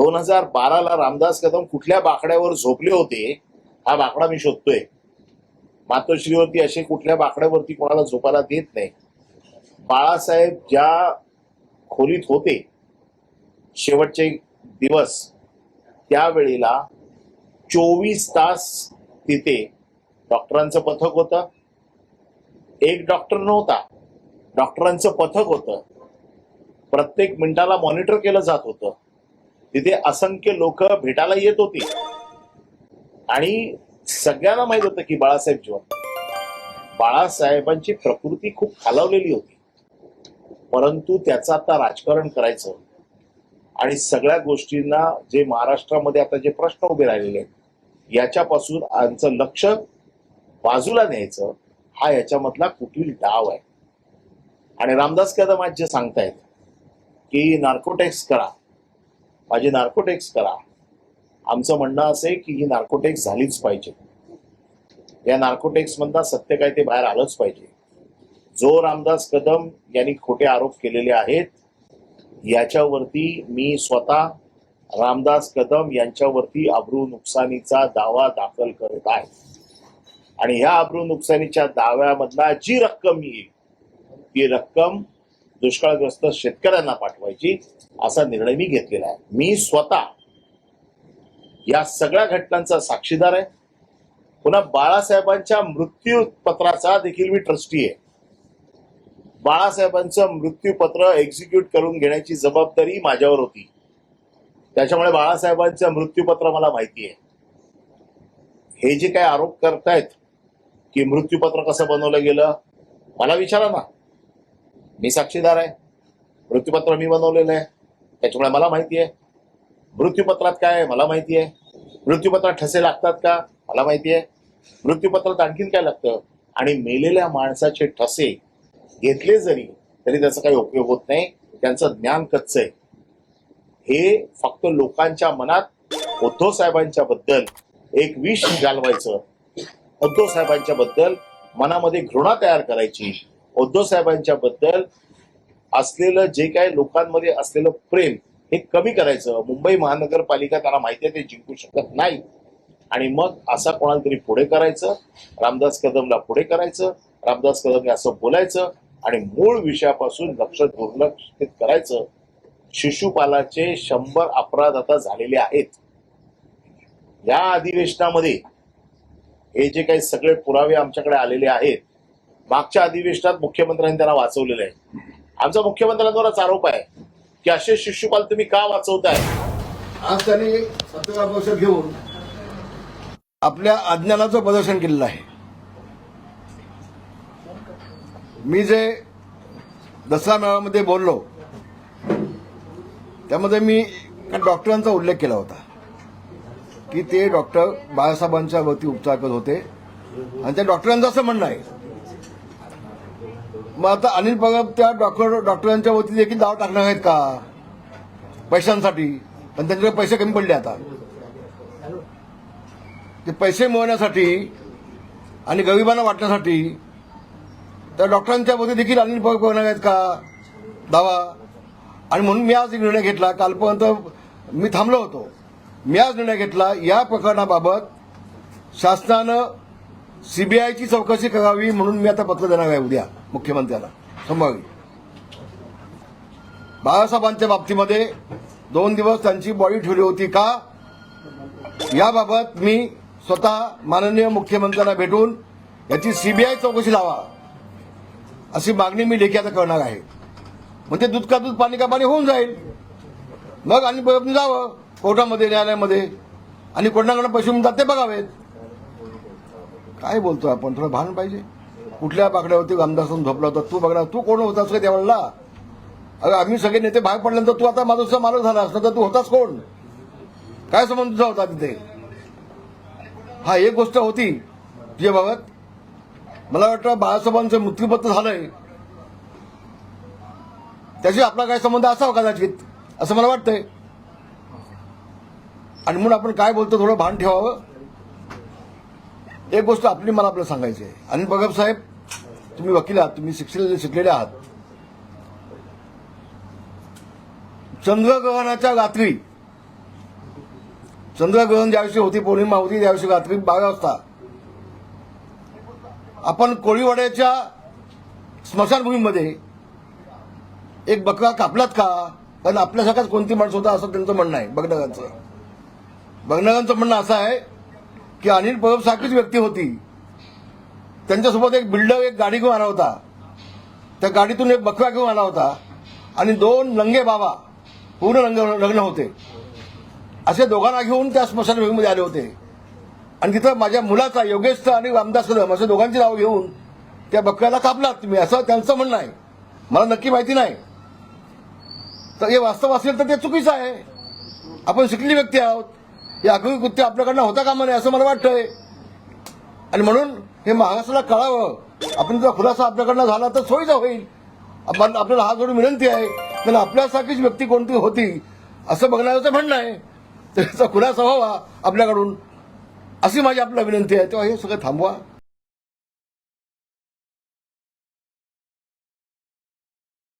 दोन हजार बाराला रामदास कदम कुठल्या बाकड्यावर झोपले होते हा बाकडा मी शोधतोय. मातोश्रीवरती असे कुठल्या बाकड्यावरती कोणाला झोपायला देत नाही. बाळासाहेब ज्या खोलीत होते शेवटचे दिवस त्यावेळेला चोवीस तास तिथे डॉक्टरांचं पथक होतं. एक डॉक्टर नव्हता डॉक्टरांचं पथक होतं. प्रत्येक मिनिटाला मॉनिटर केलं जात होतं. तिथे असंख्य लोक भेटायला येत होती. आणि सगळ्यांना माहीत होतं की बाळासाहेब जिवंत. बाळासाहेबांची प्रकृती खूप खालावलेली होती. परंतु त्याचं आता राजकारण करायचं. आणि सगळ्या गोष्टींना जे महाराष्ट्रामध्ये आता जे प्रश्न उभे राहिलेले आहेत याच्यापासून आमचं लक्ष बाजूला न्यायचं हा याच्यामधला कुटील डाव आहे. आणि रामदास कदम आज जे सांगतायत की नार्कोटेक्स करा. माझी नार्कोटेक्स करा. आमचं म्हणणं असं आहे की ही नार्कोटेक्स झालीच पाहिजे. या नार्कोटेक्स मधनं सत्य काय ते बाहेर आलंच पाहिजे. जो रामदास कदम यांनी खोटे आरोप केलेले आहेत. याच्यावरती मी स्वतः रामदास कदम यांच्यावरती अब्रू नुकसानीचा दावा दाखल करत आहे. आणि ह्या अब्रू नुकसानीच्या दाव्यामधला जी रक्कम येईल ती रक्कम दुष्काळग्रस्त शेतकऱ्यांना पाठवायची असा निर्णय मी घेतलेला आहे. मी स्वतः या सगळ्या घटनांचा साक्षीदार आहे. पुन्हा बाळासाहेबांच्या मृत्यू पत्राचा देखील मी ट्रस्टी आहे. बाळासाहेबांचं मृत्यूपत्र एक्झिक्यूट करून घेण्याची जबाबदारी माझ्यावर होती. त्याच्यामुळे बाळासाहेबांचं मृत्यूपत्र मला माहिती आहे. हे जे काही आरोप करतायत की मृत्यूपत्र कसं बनवलं गेलं मला विचारा ना. मी साक्षीदार आहे. मृत्यूपत्र मी बनवलेलं आहे. त्याच्यामुळे मला माहिती आहे. मृत्यूपत्रात काय आहे? मला माहिती आहे. मृत्यूपत्रात ठसे लागतात का? मला माहिती आहे. मृत्यूपत्रात आणखीन काय लागतं? आणि मेलेल्या माणसाचे ठसे घेतले जरी तरी त्याचा काही उपयोग होत नाही. त्यांचं ज्ञान कच्च आहे. हे फक्त लोकांच्या मनात उद्धव साहेबांच्या बद्दल एक विष घालवायचं उद्धव साहेबांच्या बद्दल मनामध्ये घृणा तयार करायची. उद्धव साहेबांच्या बद्दल असलेलं जे काही लोकांमध्ये असलेलं प्रेम हे कमी करायचं. मुंबई महानगरपालिका त्यांना माहिती आहे ते जिंकू शकत नाही. आणि मग असा कोणाला तरी पुढे करायचं रामदास कदमला पुढे करायचं रामदास कदमने असं बोलायचं आणि मूळ विषयापासून लक्ष दुर्लक्षित करायचं. शिशुपालाचे शंभर अपराध आता झालेले आहेत. या अधिवेशनामध्ये हे जे काही सगळे पुरावे आमच्याकडे आलेले आहेत मागच्या अधिवेशनात मुख्यमंत्र्यांनी त्यांना वाचवलेलं आहे. आमचा मुख्यमंत्र्यांवरच आरोप आहे की असे शिष्यपाल तुम्ही का वाचवताय? आज त्यांनी पत्रकार परिषद घेऊन आपल्या अज्ञानाचं प्रदर्शन केलेलं आहे. मी जे दसरा मेळाव्यामध्ये बोललो त्यामध्ये मी डॉक्टरांचा उल्लेख केला होता की ते डॉक्टर बाळासाहेबांच्या वरती उपचार करत होते. आणि त्या डॉक्टरांचं असं म्हणणं आहे मग आता अनिल पगार त्या डॉक्टर डॉक्टरांच्या वतीने देखील दाव टाकणार आहेत का? पैशांसाठी. पण त्यांच्याकडे पैसे कमी पडले आता. ते पैसे मिळवण्यासाठी आणि गरिबांना वाटण्यासाठी त्या डॉक्टरांच्या वती देखील अनिल पगार करणार आहेत का? दावा. आणि म्हणून मी आज एक निर्णय घेतला. कालपर्यंत मी थांबलो होतो. मी आज निर्णय घेतला या प्रकरणाबाबत शासनानं सीबीआयची चौकशी करावी म्हणून मी आता पत्र देणार आहे उद्या मुख्यमंत्र्याला. संभावी बाळासाहेबांच्या बाबतीमध्ये दोन दिवस त्यांची बॉडी ठेवली होती का? याबाबत मी स्वतः माननीय मुख्यमंत्र्यांना भेटून याची सीबीआय चौकशी लावा अशी मागणी मी लेखी आता करणार आहे. म्हणजे दूध का दूध पाणी का पाणी होऊन जाईल. मग आणि जावं कोर्टामध्ये न्यायालयामध्ये. आणि कोणाकडे पैसे मिळतात ते बघावेत. काय बोलतो आपण? थोडं भान पाहिजे. कुठल्या बाकड्यावरती रामदासून झोपला होता? तू बघणार तू कोण होतास का त्यावेळेला अरे आम्ही सगळे नेते बाहेर पडल्यानंतर तू आता माझा मालक झाला असता तर तू होतास कोण? काय संबंध तुझा होता तिथे? हा एक गोष्ट होती. तुझ्या बाबत मला वाटतं बाळासाहेबांचं मृत्यूपत्र झालंय. त्याशी आपला काय संबंध असावा कदाचित असं मला वाटतंय. आणि म्हणून आपण काय बोलतो थोडं भान ठेवावं. एक गोष्ट आपली मला आपल्याला सांगायची आहे. अनिल बगब साहेब तुम्ही वकील आहात तुम्ही शिक्षले शिकलेले आहात. चंद्रग्रहणाच्या रात्री चंद्रग्रहण ज्याविषयी होती पौर्णिमा होती त्याविषयी रात्री बारा वाजता आपण कोळीवाड्याच्या स्मशानभूमीमध्ये एक बकरा कापलात का? कारण आपल्यासारखाच कोणती माणसं होता असं त्यांचं म्हणणं आहे बगनगांचं बगनगांचं म्हणणं असं आहे की अनिल परब सारखीच व्यक्ती होती. त्यांच्यासोबत एक बिल्डर एक गाडी घेऊन आला होता. त्या गाडीतून एक बकरा घेऊन आला होता. आणि दोन लंगे बाबा पूर्ण रंग लग्न होते. असे दोघांना घेऊन त्या स्मशानभूमीमध्ये आले होते. आणि तिथं माझ्या मुलाचा योगेशचा आणि रामदास कदम असे दोघांची नावं घेऊन त्या बकऱ्याला कापलात तुम्ही. असं त्यांचं म्हणणं आहे. मला नक्की माहिती नाही. तर हे वास्तव असेल तर ते चुकीचं आहे. आपण शिकली व्यक्ती आहोत. हे आगळी कृत्य आपल्याकडनं होता कामा नये असं मला वाटतंय. आणि म्हणून हे महाराष्ट्राला कळावं. आपण जर खुलासा आपल्याकडनं झाला तर सोयीचा होईल. आपण आपल्याला हा जोडून विनंती आहे कारण आपल्यासारखीच व्यक्ती कोणती होती असं बघण्याचं म्हणणं आहे. त्याचा खुलासा व्हावा आपल्याकडून. अशी माझी आपल्याला विनंती आहे. तेव्हा हे सगळं थांबवा.